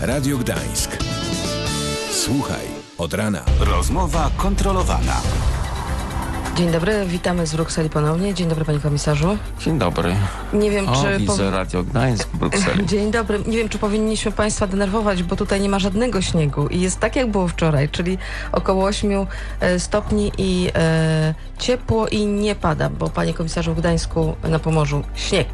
Radio Gdańsk. Słuchaj od rana. Rozmowa kontrolowana. Dzień dobry, witamy z Brukseli ponownie. Dzień dobry, panie komisarzu. Dzień dobry. Nie wiem, O, czy. widzę Radio Gdańsk w Brukseli. Dzień dobry. Nie wiem, czy powinniśmy Państwa denerwować, bo tutaj nie ma żadnego śniegu i jest tak, jak było wczoraj, czyli około 8 e, stopni i e, ciepło i nie pada, bo panie komisarzu w Gdańsku na Pomorzu śnieg.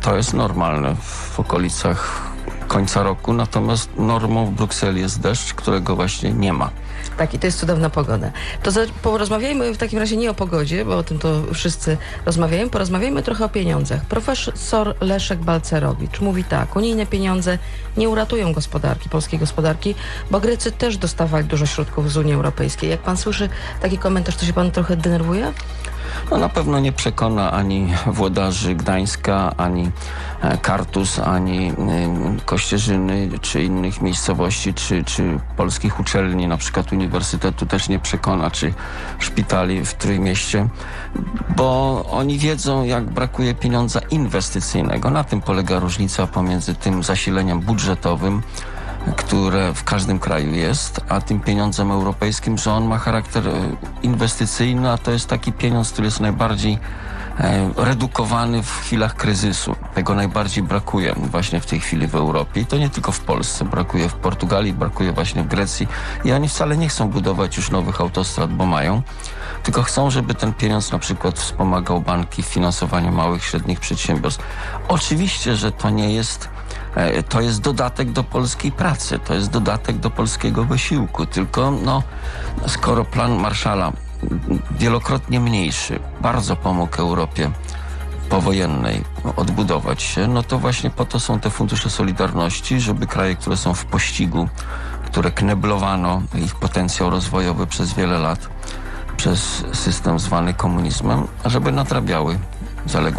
To jest normalne w okolicach końca roku, natomiast normą w Brukseli jest deszcz, którego właśnie nie ma. Tak, i to jest cudowna pogoda. To za, porozmawiajmy w takim razie nie o pogodzie, bo o tym to wszyscy rozmawiają. Porozmawiajmy trochę o pieniądzach. Profesor Leszek Balcerowicz mówi tak, unijne pieniądze nie uratują gospodarki, polskiej gospodarki, bo Grecy też dostawali dużo środków z Unii Europejskiej. Jak pan słyszy taki komentarz, to się pan trochę denerwuje? No, na pewno nie przekona ani włodarzy Gdańska, ani e, Kartus, ani y, Kościerzyny, czy innych miejscowości, czy, czy polskich uczelni, na przykład uniwersytetu też nie przekona, czy szpitali w Trójmieście, bo oni wiedzą, jak brakuje pieniądza inwestycyjnego. Na tym polega różnica pomiędzy tym zasileniem budżetowym, które w każdym kraju jest, a tym pieniądzem europejskim, że on ma charakter e, inwestycyjny, a to jest taki pieniądz, który jest najbardziej e, redukowany w chwilach kryzysu. Tego najbardziej brakuje właśnie w tej chwili w Europie. I to nie tylko w Polsce. Brakuje w Portugalii, brakuje właśnie w Grecji. I oni wcale nie chcą budować już nowych autostrad, bo mają. Tylko chcą, żeby ten pieniądz na przykład wspomagał banki w finansowaniu małych, średnich przedsiębiorstw. Oczywiście, że to nie jest to jest dodatek do polskiej pracy, to jest dodatek do polskiego wysiłku. Tylko no, skoro plan Marszala wielokrotnie mniejszy bardzo pomógł Europie powojennej odbudować się, no to właśnie po to są te fundusze solidarności, żeby kraje, które są w pościgu, które kneblowano ich potencjał rozwojowy przez wiele lat przez system zwany komunizmem, żeby nadrabiały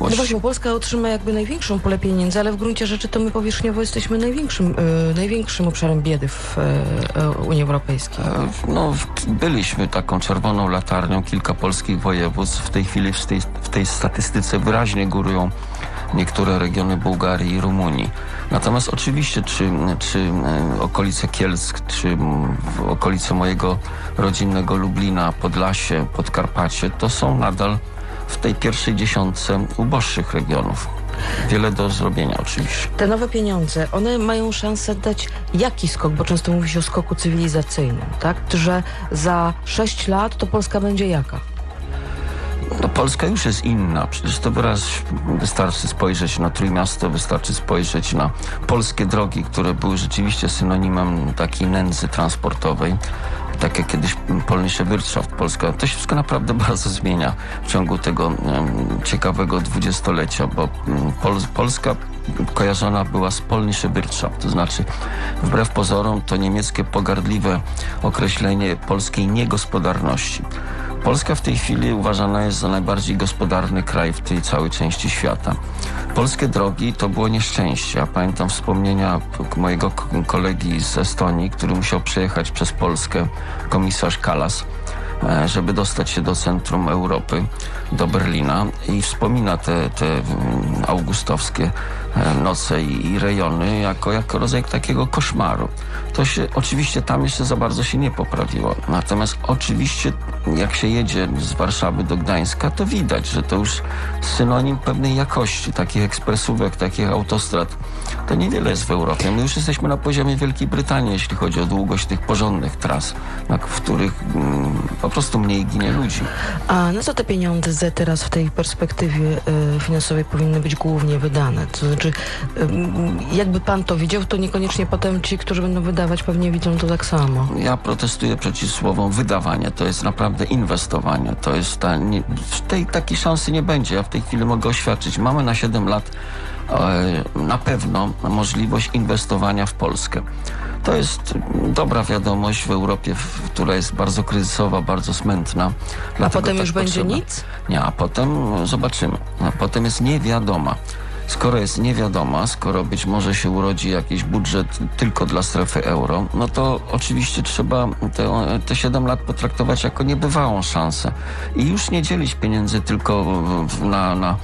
No właśnie, Polska otrzyma jakby największą pulę pieniędzy, ale w gruncie rzeczy to my powierzchniowo jesteśmy największym, y, największym obszarem biedy w y, y, Unii Europejskiej. E, No, byliśmy taką czerwoną latarnią, kilka polskich województw. W tej chwili w tej, w tej statystyce wyraźnie górują niektóre regiony Bułgarii i Rumunii. Natomiast oczywiście, czy, czy e, okolice Kielsk, czy okolice mojego rodzinnego Lublina, Podlasie, Podkarpacie, to są nadal w tej pierwszej dziesiątce uboższych regionów. Wiele do zrobienia oczywiście. Te nowe pieniądze, one mają szansę dać jaki skok, bo często mówi się o skoku cywilizacyjnym, tak? Że za 6 lat to Polska będzie jaka? No, Polska już jest inna. Przecież to wyraz wystarczy spojrzeć na Trójmiasto, wystarczy spojrzeć na polskie drogi, które były rzeczywiście synonimem takiej nędzy transportowej. Tak jak kiedyś polnische Wirtschaft Polska. To się wszystko naprawdę bardzo zmienia w ciągu tego em, ciekawego dwudziestolecia, bo mm, Pol Polska kojarzona była z polnische Wirtschaft, to znaczy wbrew pozorom to niemieckie pogardliwe określenie polskiej niegospodarności. Polska w tej chwili uważana jest za najbardziej gospodarny kraj w tej całej części świata. Polskie drogi to było nieszczęście. Ja pamiętam wspomnienia mojego kolegi z Estonii, który musiał przejechać przez Polskę, komisarz Kalas, e, żeby dostać się do centrum Europy, do Berlina i wspomina te, te mm, augustowskie noce i, rejony jako, jako rodzaj takiego koszmaru. To się oczywiście tam jeszcze za bardzo się nie poprawiło. Natomiast oczywiście jak się jedzie z Warszawy do Gdańska, to widać, że to już synonim pewnej jakości takich ekspresówek, takich autostrad. To niewiele jest w Europie. My już jesteśmy na poziomie Wielkiej Brytanii, jeśli chodzi o długość tych porządnych tras, w których mm, po prostu mniej ginie ludzi. A na co te pieniądze teraz w tej perspektywie y, finansowej powinny być głównie wydane? To znaczy, y, jakby pan to widział, to niekoniecznie potem ci, którzy będą wydawać, pewnie widzą to tak samo. Ja protestuję przeciw słowom wydawanie. To jest naprawdę inwestowanie. To jest ta, nie, tej takiej szansy nie będzie. Ja w tej chwili mogę oświadczyć. Mamy na 7 lat e, na pewno możliwość inwestowania w Polskę. To jest dobra wiadomość w Europie, która jest bardzo kryzysowa, bardzo smętna. A potem już będzie potrzeba. nic? Nie, a potem zobaczymy. A potem jest niewiadoma. Skoro jest niewiadoma, skoro być może się urodzi jakiś budżet tylko dla strefy euro, no to oczywiście trzeba te, te 7 lat potraktować jako niebywałą szansę i już nie dzielić pieniędzy tylko na, na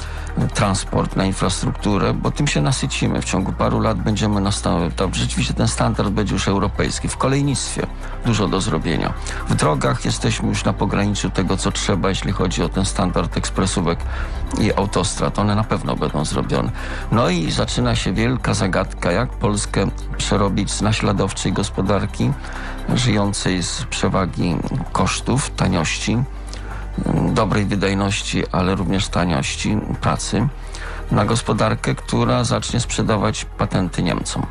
transport, na infrastrukturę, bo tym się nasycimy. W ciągu paru lat będziemy na. To rzeczywiście ten standard będzie już europejski. W kolejnictwie dużo do zrobienia. W drogach jesteśmy już na pograniczu tego, co trzeba, jeśli chodzi o ten standard ekspresówek i autostrad. One na pewno będą zrobione. No i zaczyna się wielka zagadka, jak Polskę przerobić z naśladowczej gospodarki, żyjącej z przewagi kosztów, taniości, dobrej wydajności, ale również taniości pracy, na gospodarkę, która zacznie sprzedawać patenty Niemcom.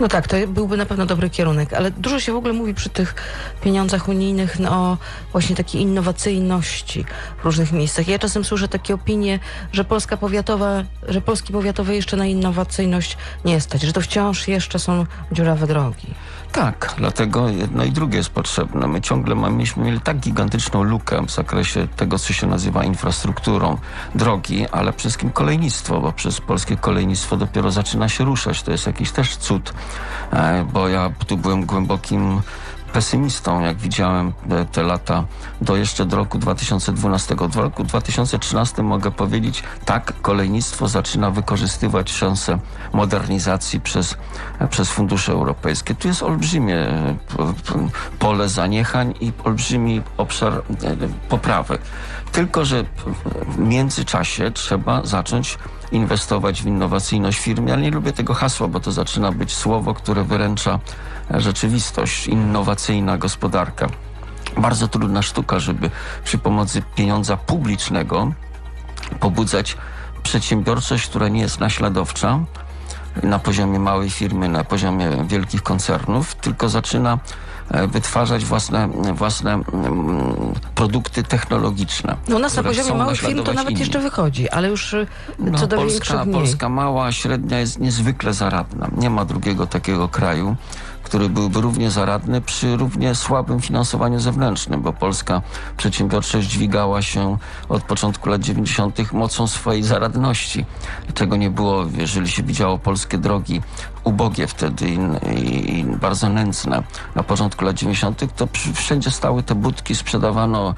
No tak, to byłby na pewno dobry kierunek, ale dużo się w ogóle mówi przy tych pieniądzach unijnych no, o właśnie takiej innowacyjności w różnych miejscach. Ja czasem słyszę takie opinie, że Polska powiatowa, że Polski powiatowe jeszcze na innowacyjność nie stać, że to wciąż jeszcze są dziurawe drogi. Tak, dlatego jedno i drugie jest potrzebne. My ciągle mieliśmy mieli tak gigantyczną lukę w zakresie tego, co się nazywa infrastrukturą drogi, ale przede wszystkim kolejnictwo, bo przez polskie kolejnictwo dopiero zaczyna się ruszać. To jest jakiś też cud, e, bo ja tu byłem głębokim pesymistą, jak widziałem te, te lata do jeszcze do roku 2012. Do roku 2013 mogę powiedzieć, tak, kolejnictwo zaczyna wykorzystywać szansę modernizacji przez, przez fundusze europejskie. Tu jest olbrzymie e, pole zaniechań i olbrzymi obszar e, poprawek. Tylko, że w międzyczasie trzeba zacząć inwestować w innowacyjność firmy. Ja nie lubię tego hasła, bo to zaczyna być słowo, które wyręcza rzeczywistość, innowacyjna gospodarka. Bardzo trudna sztuka, żeby przy pomocy pieniądza publicznego pobudzać przedsiębiorczość, która nie jest naśladowcza na poziomie małej firmy, na poziomie wielkich koncernów, tylko zaczyna e, wytwarzać własne, własne mm, produkty technologiczne. No u nas na poziomie małych firm to nawet inni. jeszcze wychodzi, ale już y, No, co do Polska, większych mniej. Polska mała, średnia jest niezwykle zaradna. Nie ma drugiego takiego kraju, który byłby równie zaradny przy równie słabym finansowaniu zewnętrznym, bo polska przedsiębiorczość dźwigała się od początku lat 90. mocą swojej zaradności, czego nie było, jeżeli się widziało polskie drogi ubogie wtedy i, i, i bardzo nędzne. Na początku lat 90. to przy, wszędzie stały te budki, sprzedawano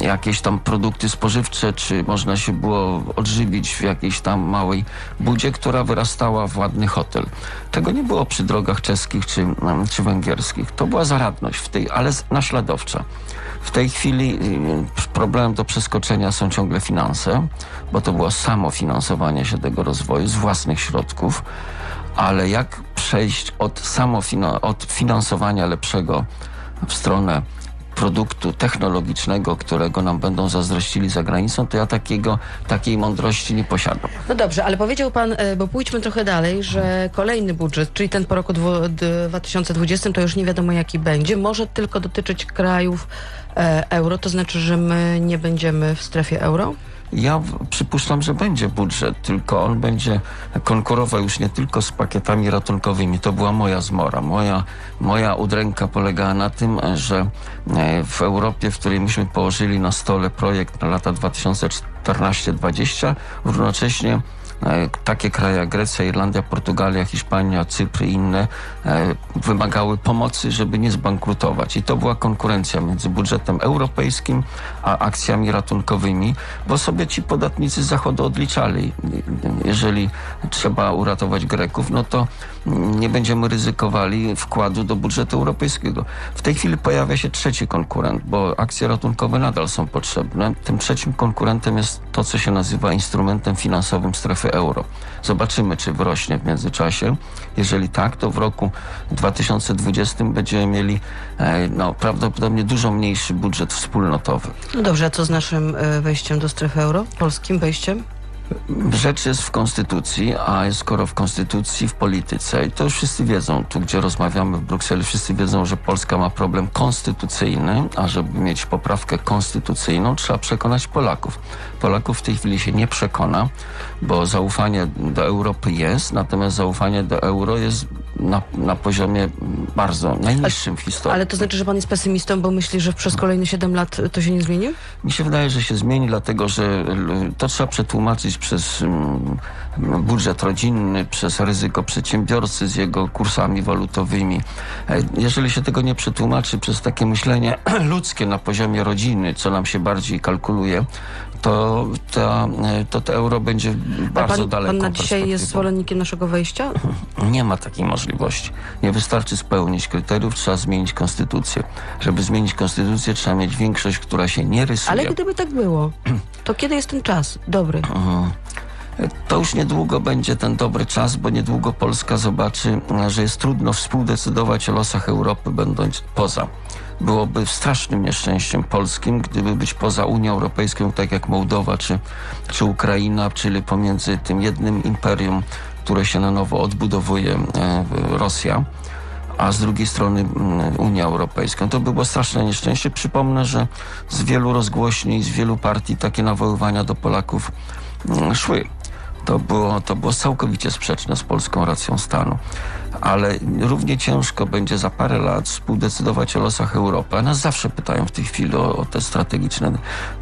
jakieś tam produkty spożywcze, czy można się było odżywić w jakiejś tam małej budzie, która wyrastała w ładny hotel. Tego nie było przy czeskich czy, em, czy węgierskich. To była zaradność w tej, ale naśladowcza. W tej chwili y, problemem do przeskoczenia są ciągle finanse, bo to było samo finansowanie się tego rozwoju z własnych środków, ale jak przejść od samofina- od finansowania lepszego w stronę produktu technologicznego, którego nam będą zazdrościli za granicą, to ja takiego, takiej mądrości nie posiadam. No dobrze, ale powiedział pan, e, bo pójdźmy trochę dalej, że kolejny budżet, czyli ten po roku dwu- 2020, to już nie wiadomo jaki będzie, może tylko dotyczyć krajów e, euro, to znaczy, że my nie będziemy w strefie euro? Ja przypuszczam, że będzie budżet, tylko on będzie konkurował już nie tylko z pakietami ratunkowymi. To była moja zmora. Moja, moja udręka polegała na tym, że e, w Europie, w której myśmy położyli na stole projekt na lata 2014-2020, równocześnie takie kraje jak Grecja, Irlandia, Portugalia, Hiszpania, Cypr i inne e, wymagały pomocy, żeby nie zbankrutować. I to była konkurencja między budżetem europejskim a akcjami ratunkowymi, bo sobie ci podatnicy z Zachodu odliczali. Jeżeli trzeba uratować Greków, no to nie będziemy ryzykowali wkładu do budżetu europejskiego. W tej chwili pojawia się trzeci konkurent, bo akcje ratunkowe nadal są potrzebne. Tym trzecim konkurentem jest to, co się nazywa instrumentem finansowym strefy euro. Zobaczymy, czy wrośnie w międzyczasie. Jeżeli tak, to w roku 2020 będziemy mieli e, no, prawdopodobnie dużo mniejszy budżet wspólnotowy. No dobrze, a co z naszym e, wejściem do strefy euro? Polskim wejściem? Rzecz jest w konstytucji, a skoro w konstytucji, w polityce, i to już wszyscy wiedzą, tu gdzie rozmawiamy w Brukseli, wszyscy wiedzą, że Polska ma problem konstytucyjny, a żeby mieć poprawkę konstytucyjną, trzeba przekonać Polaków. Polaków w tej chwili się nie przekona, bo zaufanie do Europy jest, natomiast zaufanie do euro jest na, na poziomie bardzo najniższym w historii. Ale to znaczy, że pan jest pesymistą, bo myśli, że przez kolejne 7 lat to się nie zmieni? Mi się wydaje, że się zmieni, dlatego że to trzeba przetłumaczyć przez mm, budżet rodzinny, przez ryzyko przedsiębiorcy z jego kursami walutowymi. E, Jeżeli się tego nie przetłumaczy przez takie myślenie ludzkie na poziomie rodziny, co nam się bardziej kalkuluje, to, ta, to to euro będzie bardzo pan, daleko. pan na dzisiaj jest zwolennikiem naszego wejścia? Nie ma takiej możliwości. Nie wystarczy spełnić kryteriów, trzeba zmienić konstytucję. Żeby zmienić konstytucję, trzeba mieć większość, która się nie rysuje. Ale gdyby tak było, to kiedy jest ten czas? Dobry. To już niedługo będzie ten dobry czas, bo niedługo Polska zobaczy, że jest trudno współdecydować o losach Europy, będąc poza. Byłoby strasznym nieszczęściem polskim, gdyby być poza Unią Europejską, tak jak Mołdowa czy, czy Ukraina, czyli pomiędzy tym jednym imperium, które się na nowo odbudowuje, e, Rosja, a z drugiej strony Unia Europejska. To by było straszne nieszczęście. Przypomnę, że z wielu rozgłośni, z wielu partii takie nawoływania do Polaków szły. To było, to było całkowicie sprzeczne z polską racją stanu. Ale równie ciężko będzie za parę lat współdecydować o losach Europy. A nas zawsze pytają w tej chwili o, o te strategiczne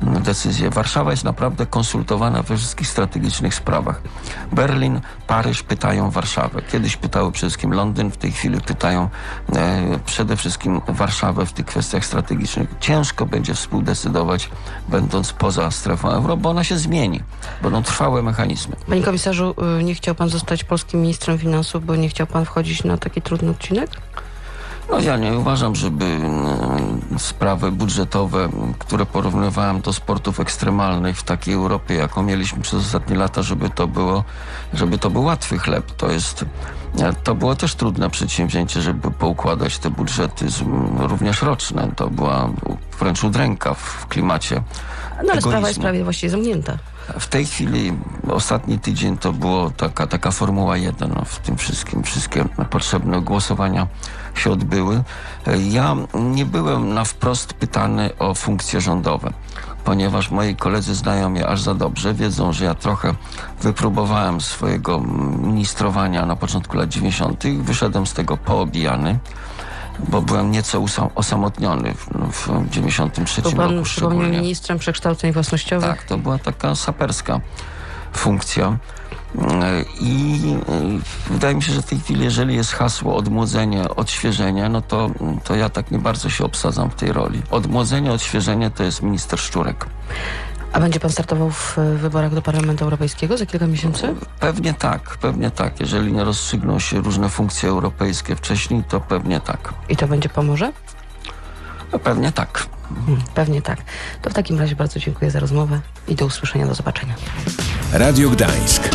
mm, decyzje. Warszawa jest naprawdę konsultowana we wszystkich strategicznych sprawach. Berlin, Paryż pytają Warszawę. Kiedyś pytały przede wszystkim Londyn, w tej chwili pytają e, przede wszystkim Warszawę w tych kwestiach strategicznych. Ciężko będzie współdecydować, będąc poza strefą euro, bo ona się zmieni. Będą trwałe mechanizmy. Panie komisarzu, y, nie chciał pan zostać polskim ministrem finansów, bo nie chciał pan wchodzić na taki trudny odcinek? No ja nie uważam, żeby mm, sprawy budżetowe, mm, które porównywałem do sportów ekstremalnych w takiej Europie, jaką mieliśmy przez ostatnie lata, żeby to było, żeby to był łatwy chleb. To jest, e, to było też trudne przedsięwzięcie, żeby poukładać te budżety, z- m, również roczne. To była wręcz udręka w klimacie No ale sprawa jest egoizmu. prawie właściwie zamknięta. W tej chwili ostatni tydzień to było taka, taka Formuła 1 no, w tym wszystkim. Wszystkie potrzebne głosowania się odbyły. Ja nie byłem na wprost pytany o funkcje rządowe, ponieważ moi koledzy znają mnie aż za dobrze. Wiedzą, że ja trochę wypróbowałem swojego ministrowania na początku lat 90. Wyszedłem z tego poobijany. Bo byłem nieco osamotniony w, no, w 93 Był pan, roku przypomniał, szczególnie. ministrem przekształceń własnościowych. Tak, to była taka saperska funkcja. E, I e, wydaje mi się, że w tej chwili, jeżeli jest hasło odmłodzenie, odświeżenie, no to, to ja tak nie bardzo się obsadzam w tej roli. Odmłodzenie, odświeżenie to jest minister Szczurek. A będzie pan startował w y, wyborach do Parlamentu Europejskiego za kilka miesięcy? Pewnie tak, pewnie tak. Jeżeli nie rozstrzygną się różne funkcje europejskie wcześniej, to pewnie tak. I to będzie pomoże? No, pewnie tak. Hmm, pewnie tak. To w takim razie bardzo dziękuję za rozmowę i do usłyszenia, do zobaczenia. Radio Gdańsk.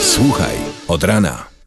Słuchaj od rana.